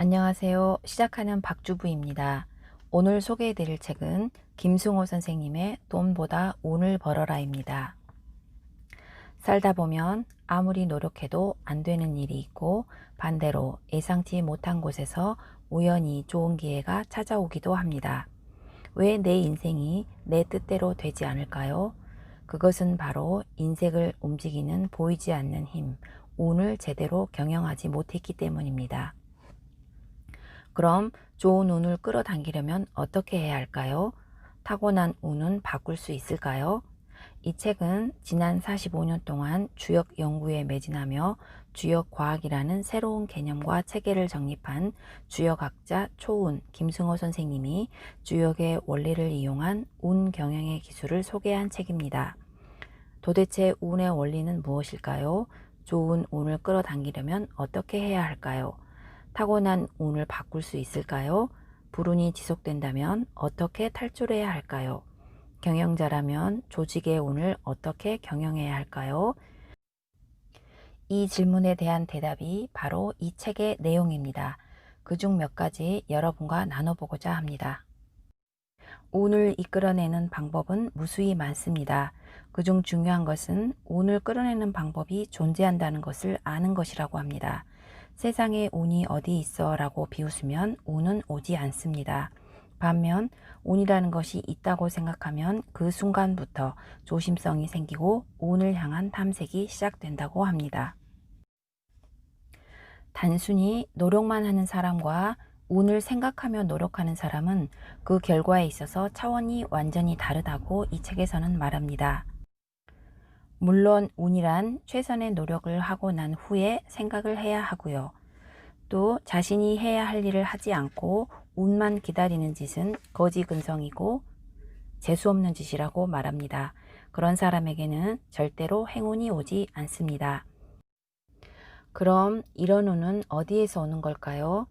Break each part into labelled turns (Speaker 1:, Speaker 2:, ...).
Speaker 1: 안녕하세요. 시작하는 박주부입니다. 오늘 소개해드릴 책은 김승호 선생님의 돈보다 운을 벌어라입니다. 살다 보면 아무리 노력해도 안 되는 일이 있고 반대로 예상치 못한 곳에서 우연히 좋은 기회가 찾아오기도 합니다. 왜 내 인생이 내 뜻대로 되지 않을까요? 그것은 바로 인생을 움직이는 보이지 않는 힘, 운을 제대로 경영하지 못했기 때문입니다. 그럼 좋은 운을 끌어당기려면 어떻게 해야 할까요? 타고난 운은 바꿀 수 있을까요? 이 책은 지난 45년 동안 주역 연구에 매진하며 주역 과학이라는 새로운 개념과 체계를 정립한 주역학자 초운 김승호 선생님이 주역의 원리를 이용한 운 경영의 기술을 소개한 책입니다. 도대체 운의 원리는 무엇일까요? 좋은 운을 끌어당기려면 어떻게 해야 할까요? 타고난 운을 바꿀 수 있을까요? 불운이 지속된다면 어떻게 탈출해야 할까요? 경영자라면 조직의 운을 어떻게 경영해야 할까요? 이 질문에 대한 대답이 바로 이 책의 내용입니다. 그 중 몇 가지 여러분과 나눠보고자 합니다. 운을 이끌어내는 방법은 무수히 많습니다. 그중 중요한 것은 운을 끌어내는 방법이 존재한다는 것을 아는 것이라고 합니다. 세상에 운이 어디 있어 라고 비웃으면 운은 오지 않습니다. 반면 운이라는 것이 있다고 생각하면 그 순간부터 조심성이 생기고 운을 향한 탐색이 시작된다고 합니다. 단순히 노력만 하는 사람과 운을 생각하며 노력하는 사람은 그 결과에 있어서 차원이 완전히 다르다고 이 책에서는 말합니다. 물론 운이란 최선의 노력을 하고 난 후에 생각을 해야 하고요. 또 자신이 해야 할 일을 하지 않고 운만 기다리는 짓은 거지 근성이고 재수없는 짓이라고 말합니다. 그런 사람에게는 절대로 행운이 오지 않습니다. 그럼 이런 운은 어디에서 오는 걸까요?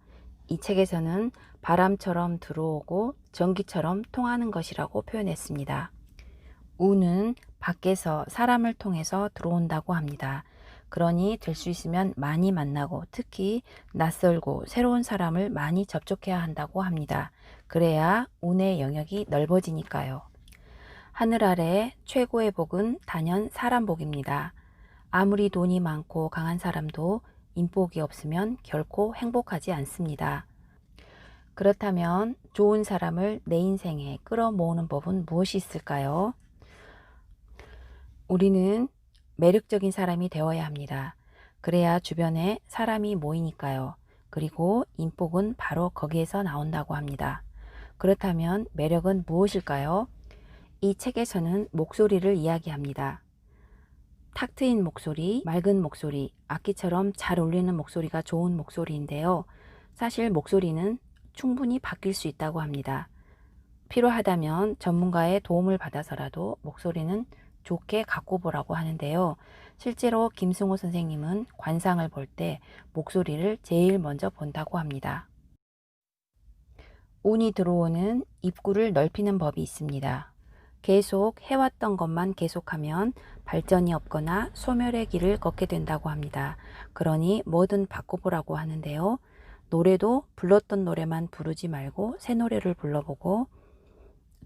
Speaker 1: 이 책에서는 바람처럼 들어오고 전기처럼 통하는 것이라고 표현했습니다. 운은 밖에서 사람을 통해서 들어온다고 합니다. 그러니 될 수 있으면 많이 만나고 특히 낯설고 새로운 사람을 많이 접촉해야 한다고 합니다. 그래야 운의 영역이 넓어지니까요. 하늘 아래 최고의 복은 단연 사람 복입니다. 아무리 돈이 많고 강한 사람도 인복이 없으면 결코 행복하지 않습니다. 그렇다면 좋은 사람을 내 인생에 끌어모으는 법은 무엇이 있을까요? 우리는 매력적인 사람이 되어야 합니다. 그래야 주변에 사람이 모이니까요. 그리고 인복은 바로 거기에서 나온다고 합니다. 그렇다면 매력은 무엇일까요? 이 책에서는 목소리를 이야기합니다. 탁 트인 목소리, 맑은 목소리, 악기처럼 잘 울리는 목소리가 좋은 목소리인데요. 사실 목소리는 충분히 바뀔 수 있다고 합니다. 필요하다면 전문가의 도움을 받아서라도 목소리는 좋게 갖고 보라고 하는데요. 실제로 김승호 선생님은 관상을 볼 때 목소리를 제일 먼저 본다고 합니다. 운이 들어오는 입구를 넓히는 법이 있습니다. 계속 해왔던 것만 계속하면 발전이 없거나 소멸의 길을 걷게 된다고 합니다. 그러니 뭐든 바꿔보라고 하는데요. 노래도 불렀던 노래만 부르지 말고 새 노래를 불러보고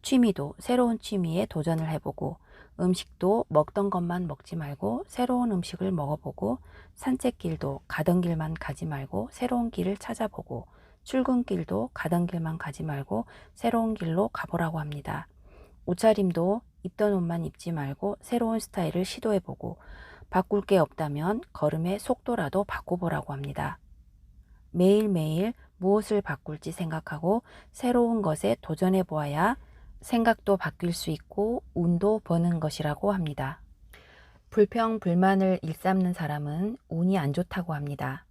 Speaker 1: 취미도 새로운 취미에 도전을 해보고 음식도 먹던 것만 먹지 말고 새로운 음식을 먹어보고 산책길도 가던 길만 가지 말고 새로운 길을 찾아보고 출근길도 가던 길만 가지 말고 새로운 길로 가보라고 합니다. 옷차림도 입던 옷만 입지 말고 새로운 스타일을 시도해보고 바꿀 게 없다면 걸음의 속도라도 바꿔보라고 합니다. 매일매일 무엇을 바꿀지 생각하고 새로운 것에 도전해 보아야 생각도 바뀔 수 있고 운도 버는 것이라고 합니다. 불평, 불만을 일삼는 사람은 운이 안 좋다고 합니다.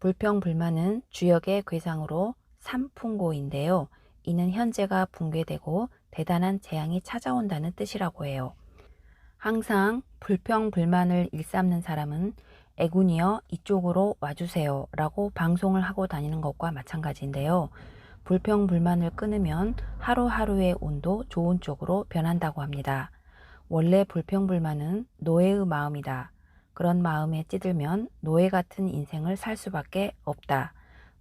Speaker 1: 불평, 불만은 주역의 괴상으로 삼풍고인데요. 이는 현재가 붕괴되고 대단한 재앙이 찾아온다는 뜻이라고 해요. 항상 불평, 불만을 일삼는 사람은 애군이여 이쪽으로 와주세요 라고 방송을 하고 다니는 것과 마찬가지인데요. 불평, 불만을 끊으면 하루하루의 운도 좋은 쪽으로 변한다고 합니다. 원래 불평, 불만은 노예의 마음이다. 그런 마음에 찌들면 노예 같은 인생을 살 수밖에 없다.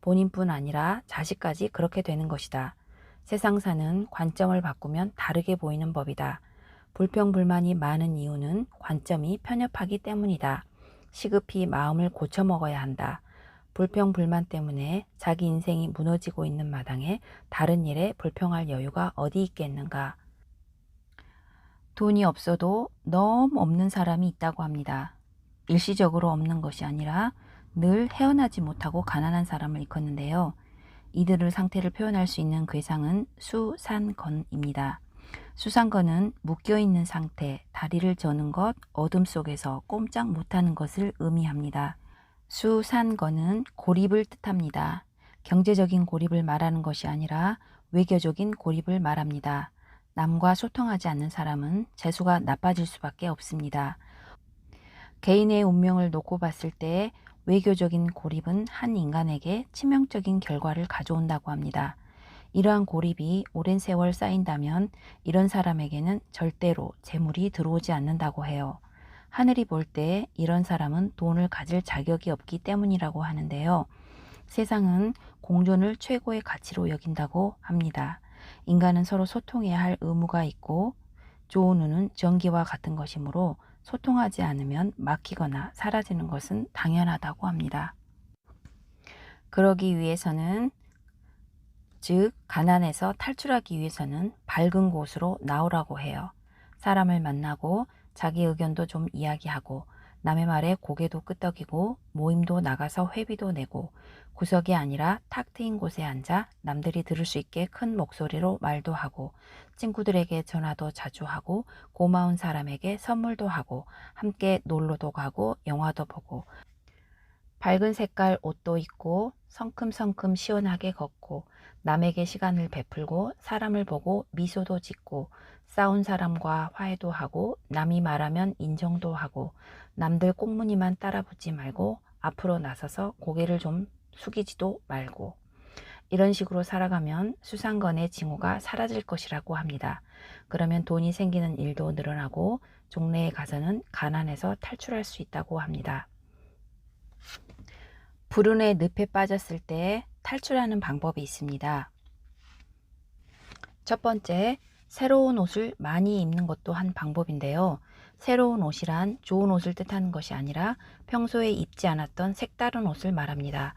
Speaker 1: 본인뿐 아니라 자식까지 그렇게 되는 것이다. 세상사는 관점을 바꾸면 다르게 보이는 법이다. 불평불만이 많은 이유는 관점이 편협하기 때문이다. 시급히 마음을 고쳐 먹어야 한다. 불평 불만 때문에 자기 인생이 무너지고 있는 마당에 다른 일에 불평할 여유가 어디 있겠는가. 돈이 없어도 너무 없는 사람이 있다고 합니다. 일시적으로 없는 것이 아니라 늘 헤어나지 못하고 가난한 사람을 일컫는데요. 이들의 상태를 표현할 수 있는 괴상은 수산건입니다. 수산건은 묶여있는 상태, 다리를 저는 것, 어둠 속에서 꼼짝 못하는 것을 의미합니다. 수산건은 고립을 뜻합니다. 경제적인 고립을 말하는 것이 아니라 외교적인 고립을 말합니다. 남과 소통하지 않는 사람은 재수가 나빠질 수밖에 없습니다. 개인의 운명을 놓고 봤을 때 외교적인 고립은 한 인간에게 치명적인 결과를 가져온다고 합니다. 이러한 고립이 오랜 세월 쌓인다면 이런 사람에게는 절대로 재물이 들어오지 않는다고 해요. 하늘이 볼때 이런 사람은 돈을 가질 자격이 없기 때문이라고 하는데요. 세상은 공존을 최고의 가치로 여긴다고 합니다. 인간은 서로 소통해야 할 의무가 있고 좋은 운은 전기와 같은 것이므로 소통하지 않으면 막히거나 사라지는 것은 당연하다고 합니다. 그러기 위해서는 즉 가난에서 탈출하기 위해서는 밝은 곳으로 나오라고 해요. 사람을 만나고 자기 의견도 좀 이야기하고 남의 말에 고개도 끄덕이고 모임도 나가서 회비도 내고 구석이 아니라 탁 트인 곳에 앉아 남들이 들을 수 있게 큰 목소리로 말도 하고 친구들에게 전화도 자주 하고 고마운 사람에게 선물도 하고 함께 놀러도 가고 영화도 보고 밝은 색깔 옷도 입고 성큼성큼 시원하게 걷고 남에게 시간을 베풀고 사람을 보고 미소도 짓고 싸운 사람과 화해도 하고 남이 말하면 인정도 하고 남들 꽁무니만 따라붙지 말고 앞으로 나서서 고개를 좀 숙이지도 말고 이런 식으로 살아가면 수상건의 징후가 사라질 것이라고 합니다. 그러면 돈이 생기는 일도 늘어나고 종래에 가서는 가난에서 탈출할 수 있다고 합니다. 불운의 늪에 빠졌을 때 탈출하는 방법이 있습니다. 첫 번째, 새로운 옷을 많이 입는 것도 한 방법인데요. 새로운 옷이란 좋은 옷을 뜻하는 것이 아니라 평소에 입지 않았던 색다른 옷을 말합니다.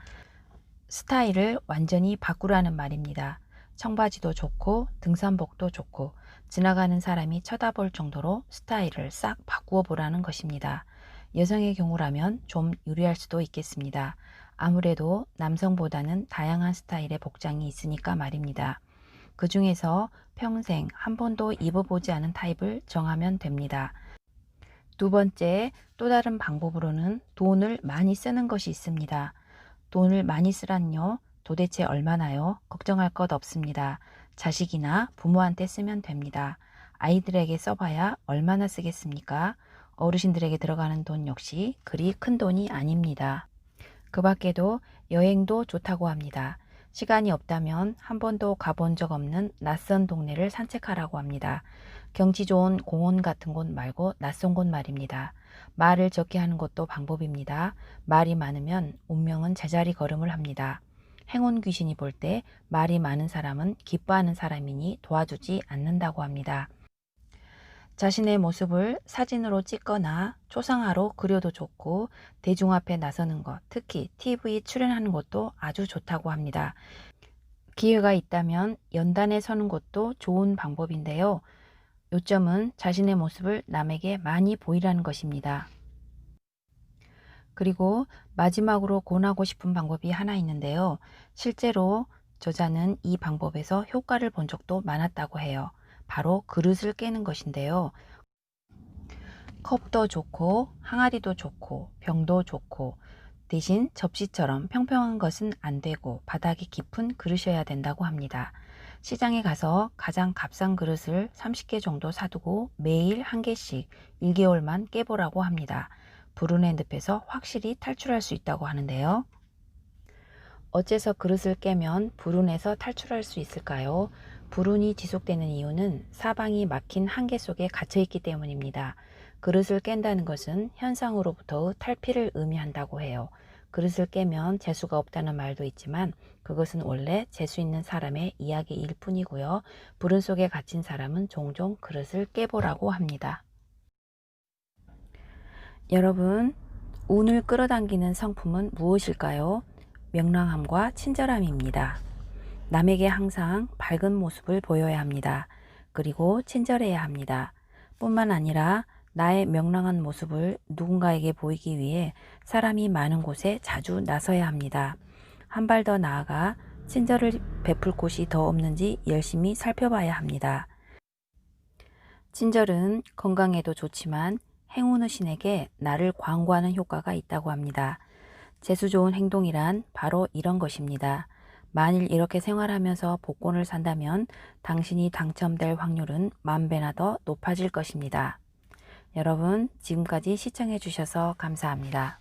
Speaker 1: 스타일을 완전히 바꾸라는 말입니다. 청바지도 좋고 등산복도 좋고 지나가는 사람이 쳐다볼 정도로 스타일을 싹 바꾸어 보라는 것입니다. 여성의 경우라면 좀 유리할 수도 있겠습니다. 아무래도 남성보다는 다양한 스타일의 복장이 있으니까 말입니다. 그 중에서 평생 한 번도 입어보지 않은 타입을 정하면 됩니다. 두 번째, 또 다른 방법으로는 돈을 많이 쓰는 것이 있습니다. 돈을 많이 쓰란요. 도대체 얼마나요? 걱정할 것 없습니다. 자식이나 부모한테 쓰면 됩니다. 아이들에게 써봐야 얼마나 쓰겠습니까? 어르신들에게 들어가는 돈 역시 그리 큰 돈이 아닙니다. 그 밖에도 여행도 좋다고 합니다. 시간이 없다면 한 번도 가본 적 없는 낯선 동네를 산책하라고 합니다. 경치 좋은 공원 같은 곳 말고 낯선 곳 말입니다. 말을 적게 하는 것도 방법입니다. 말이 많으면 운명은 제자리 걸음을 합니다. 행운 귀신이 볼 때 말이 많은 사람은 기뻐하는 사람이니 도와주지 않는다고 합니다. 자신의 모습을 사진으로 찍거나 초상화로 그려도 좋고 대중 앞에 나서는 것, 특히 TV 출연하는 것도 아주 좋다고 합니다. 기회가 있다면 연단에 서는 것도 좋은 방법인데요. 요점은 자신의 모습을 남에게 많이 보이라는 것입니다. 그리고 마지막으로 권하고 싶은 방법이 하나 있는데요. 실제로 저자는 이 방법에서 효과를 본 적도 많았다고 해요. 바로 그릇을 깨는 것인데요. 컵도 좋고 항아리도 좋고 병도 좋고 대신 접시처럼 평평한 것은 안 되고 바닥이 깊은 그릇이어야 된다고 합니다. 시장에 가서 가장 값싼 그릇을 30개 정도 사두고 매일 한 개씩 1개월만 깨보라고 합니다. 불운의 늪에서 확실히 탈출할 수 있다고 하는데요. 어째서 그릇을 깨면 불운에서 탈출할 수 있을까요? 불운이 지속되는 이유는 사방이 막힌 한계 속에 갇혀 있기 때문입니다. 그릇을 깬다는 것은 현상으로부터의 탈피를 의미한다고 해요. 그릇을 깨면 재수가 없다는 말도 있지만 그것은 원래 재수 있는 사람의 이야기일 뿐이고요. 불은 속에 갇힌 사람은 종종 그릇을 깨보라고 합니다. 여러분, 운을 끌어당기는 성품은 무엇일까요? 명랑함과 친절함입니다. 남에게 항상 밝은 모습을 보여야 합니다. 그리고 친절해야 합니다. 뿐만 아니라 나의 명랑한 모습을 누군가에게 보이기 위해 사람이 많은 곳에 자주 나서야 합니다. 한 발 더 나아가 친절을 베풀 곳이 더 없는지 열심히 살펴봐야 합니다. 친절은 건강에도 좋지만 행운의 신에게 나를 광고하는 효과가 있다고 합니다. 재수 좋은 행동이란 바로 이런 것입니다. 만일 이렇게 생활하면서 복권을 산다면 당신이 당첨될 확률은 만 배나 더 높아질 것입니다. 여러분, 지금까지 시청해 주셔서 감사합니다.